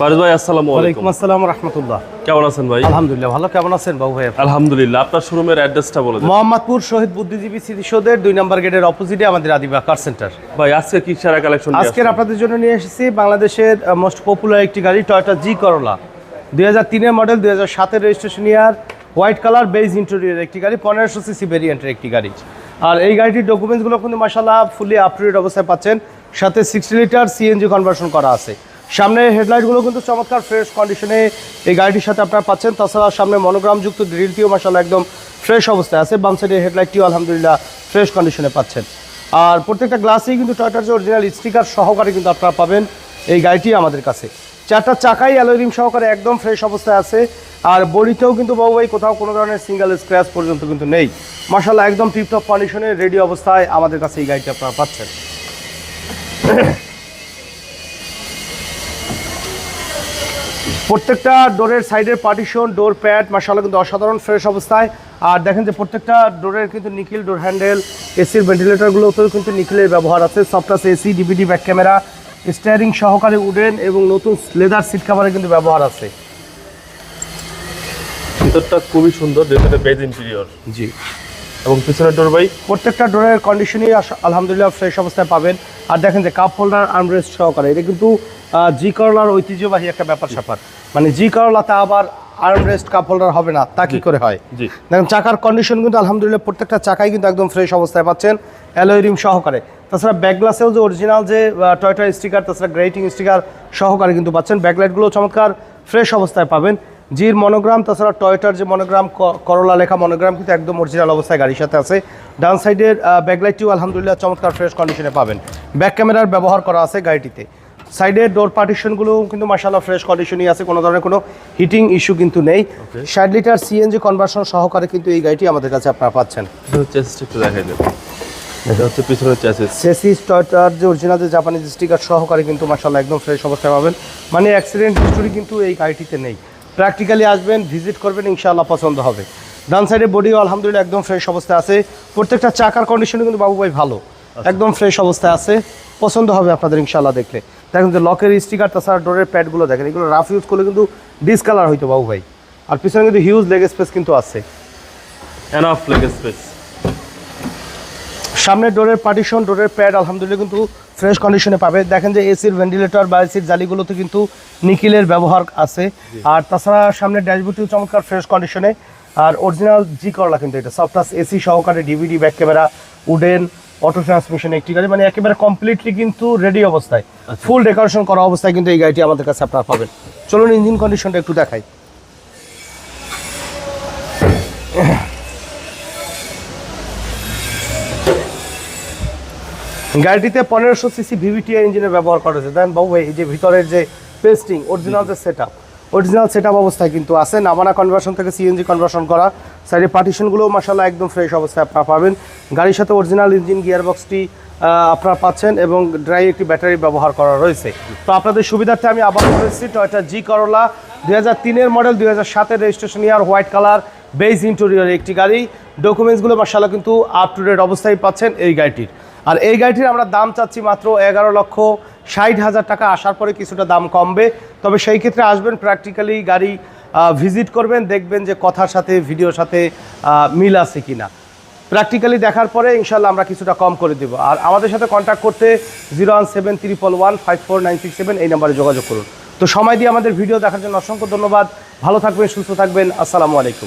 ফারুজ ভাই আসসালামু আলাইকুম। আসসালাম রহমতুল্লাহ। কেমন আছেন ভাই? আলহামদুলিল্লাহ ভালো। কেমন আছেন বাবু ভাই আলহামদুলিল্লাহ আপনার শোরুমের অ্যাড্রেসটা বলে দেন। মোহাম্মদপুর শহীদ বুদ্ধিজীবী স্মৃতিসৌধের দুই নম্বর গেটের অপোজিটে আমাদের আদিবা কার সেন্টার ভাই আজকে কি সেরা কালেকশন আজকের আপনাদের জন্য নিয়ে এসেছি বাংলাদেশের মোস্ট পপুলার একটি গাড়ি টয়োটা জি করলা দুই হাজার তিনের মডেল দুই হাজার সাতের registration year white colour beige interior একটি গাড়ি পনেরোশো সিসি ভেরিয়েন্টের একটি গাড়ি। আর এই গাড়িটির ডকুমেন্টসগুলো কিন্তু মাসাল্লাহ ফুলি আপটুডেট অবস্থায় পাচ্ছেন। সাথে সিক্সটি লিটার সিএনজি কনভার্সন করা আছে। সামনে হেডলাইটগুলো কিন্তু চমৎকার ফ্রেশ কন্ডিশনে এই গাড়িটির সাথে আপনারা পাচ্ছেন। তাছাড়া সামনে মনোগ্রামযুক্ত গ্রিলটিও মাসাল্লাহ একদম ফ্রেশ অবস্থায় আছে। বাম সাইডের হেডলাইটটিও আলহামদুলিল্লাহ ফ্রেশ কন্ডিশনে পাচ্ছেন। আর প্রত্যেকটা গ্লাসেই কিন্তু টয়টার যে অরিজিনাল স্টিকার সহকারে কিন্তু আপনারা পাবেন এই গাড়িটি আমাদের কাছে। চারটা চাকাই অ্যালোরিম সহকারে একদম ফ্রেশ অবস্থায় আছে। আর বডিতেও কিন্তু বাবু ভাই কোথাও কোনো ধরনের সিঙ্গেল স্ক্র্যাচ পর্যন্ত কিন্তু নেই। মাসাল্লাহ একদম টিপটপ কন্ডিশনে রেডি অবস্থায় আমাদের কাছে এই গাড়িটি আপনারা পাচ্ছেন। প্রত্যেকটা ডোরের সাইডের পার্টিশন ডোর প্যাড মাসাল্লাহ কিন্তু অসাধারণ ফ্রেশ অবস্থায়। আর দেখেন যে প্রত্যেকটা ডোরের কিন্তু নিখিল ডোর হ্যান্ডেল এসির ভেন্টিলেটরগুলোতেও কিন্তু নিখিলের ব্যবহার আছে সফটাস AC DVD back camera steering সহকারে উডেন এবং নতুন লেদার সিট কাভারে কিন্তু ব্যবহার আছে। ভিতরটা খুবই সুন্দর যেটা বেজ ইন্টেরিয়র জি। এবং পিছনের ডোর ভাই? প্রত্যেকটা ডোরের কন্ডিশনই আলহামদুলিল্লাহ ফ্রেশ অবস্থায় পাবেন। আর দেখেন যে কাপ হোল্ডার আর্মরেস্ট সহকারে। এটা কিন্তু জি করলার ঐতিহ্যবাহী একটা ব্যাপার স্যাপার মানে জি করলাতে আবার আর্মরেস্ট কাপ হোল্ডার হবে না তা কি করে হয়? দেখেন চাকার কন্ডিশন কিন্তু আলহামদুলিল্লাহ প্রত্যেকটা চাকাই কিন্তু একদম ফ্রেশ অবস্থায় পাচ্ছেন অ্যালোয় রিম সহকারে। তাছাড়া ব্যাক গ্লাসেও যে অরিজিনাল যে টয়টা স্টিকার তাছাড়া গ্রেটিং স্টিকার সহকারে কিন্তু পাচ্ছেন। ব্যাকলাইটগুলো চমৎকার ফ্রেশ অবস্থায় পাবেন। জির মনোগ্রাম তাছাড়া টয়টার যে মনোগ্রাম করলা লেখা মনোগ্রাম কিন্তু একদম অরিজিনাল অবস্থায় গাড়ির সাথে আছে। ডান সাইডের ব্যাকলাইটটিও আলহামদুলিল্লাহ চমৎকার ফ্রেশ কন্ডিশনে পাবেন। ব্যাক ক্যামেরার ব্যবহার করা আছে গাড়িটিতে। সাইডের ডোর পার্টিশনগুলো কিন্তু মাসাল্লাহ ফ্রেশ কন্ডিশনই আছে কোনো ধরনের কোনো হিটিং ইস্যু কিন্তু নেই। ষাট লিটার সিএনজি কনভার্সন সহকারে কিন্তু এই গাড়িটি আমাদের কাছে আপনারা পাচ্ছেন। এটা হচ্ছে পিছনের চেসিস সেসিস টয়টার যে অরিজিনাল যে জাপানিজ স্টিকার সহকারে কিন্তু মাসাল্লাহ একদম ফ্রেশ অবস্থায় পাবেন। মানে অ্যাক্সিডেন্ট হিস্টোরি কিন্তু এই গাড়িটিতে নেই। প্র্যাকটিক্যালি আসবেন ভিজিট করবেন ইনশাআল্লাহ পছন্দ হবে। ডান সাইডে বডিও আলহামদুলিল্লাহ একদম ফ্রেশ অবস্থায় আছে। প্রত্যেকটা চাকার কন্ডিশন কিন্তু বাবু ভাই ভালো একদম ফ্রেশ অবস্থায় আছে। পছন্দ হবে আপনাদের ইনশাআল্লাহ দেখলে। দেখেন যে লকের স্টিকার তাছাড়া ডোরের প্যাডগুলো দেখেন এগুলো রাফ ইউজ করলে কিন্তু ডিসকালার হইতো বাবু ভাই। আর পিছনে কিন্তু হিউজ লেগ স্পেস কিন্তু আছে। এনাফ লেগ স্পেস সামনের ডোরের পার্টিশন ডোরের প্যাড আলহামদুলিল্লাহ কিন্তু ফ্রেশ কন্ডিশনে পাবে। দেখেন যে এসির ভেন্টিলেটর বা এসির জালিগুলোতে কিন্তু নিকিলের ব্যবহার আছে। আর তাছাড়া সামনের ড্যাশবোর্ডটিও চমৎকার ফ্রেশ কন্ডিশনে আর অরিজিনাল জি করলা কিন্তু এটা সফটাস এসি সহকারে DVD back camera wooden auto transmission একটি গাড়ি মানে একেবারে কমপ্লিটলি কিন্তু রেডি অবস্থায়। ফুল ডেকোরেশন করা অবস্থায় কিন্তু এই গাড়িটি আমাদের কাছে আপনারা পাবেন। চলুন ইঞ্জিন কন্ডিশনটা একটু দেখাই। গাড়িটিতে পনেরোশো সিসি ভিভিটিআই ইঞ্জিনের ব্যবহার করা হয়েছে। দেন বাবু ভাই, এই যে ভিতরের যে পেস্টিং অরিজিনাল যে সেট আপ অরিজিনাল সেট অবস্থায় কিন্তু আছে। নামানা কনভার্সন থেকে সিএনজি কনভার্সন করা। সাইডে পার্টিশনগুলোও মাসাল্লাহ একদম ফ্রেশ অবস্থায় আপনারা পাবেন। গাড়ির সাথে অরিজিনাল ইঞ্জিন গিয়ারবক্সটি আপনারা পাচ্ছেন এবং ড্রাই একটি ব্যাটারি ব্যবহার করা রয়েছে। তো আপনাদের সুবিধার্থে আমি আবার বলেছি টয়টা জি করলা দুই হাজার তিনের মডেল দুই হাজার সাতের registration year white colour beige interior একটি গাড়ি। ডকুমেন্টসগুলো মাসাল্লাহ কিন্তু আপ টু ডেট অবস্থায় পাচ্ছেন এই গাড়িটির। আর এই গাড়িটির আমরা দাম চাচ্ছি মাত্র এগারো লক্ষ ষাট হাজার টাকা আসার পরে কিছুটা দাম কমবে। তবে সেই ক্ষেত্রে আসবেন প্র্যাকটিক্যালি গাড়ি ভিজিট করবেন, দেখবেন যে কথার সাথে ভিডিওর সাথে মিল আছে কিনা। প্র্যাকটিক্যালি দেখার পরে ইনশাল্লাহ আমরা কিছুটা কম করে দেবো। আর আমাদের সাথে কন্ট্যাক্ট করতে zero one seven triple one five four nine six seven এই নাম্বারে যোগাযোগ করুন। তো সময় দিয়ে আমাদের ভিডিও দেখার জন্য অসংখ্য ধন্যবাদ। ভালো থাকবেন, সুস্থ থাকবেন। আসসালামু আলাইকুম।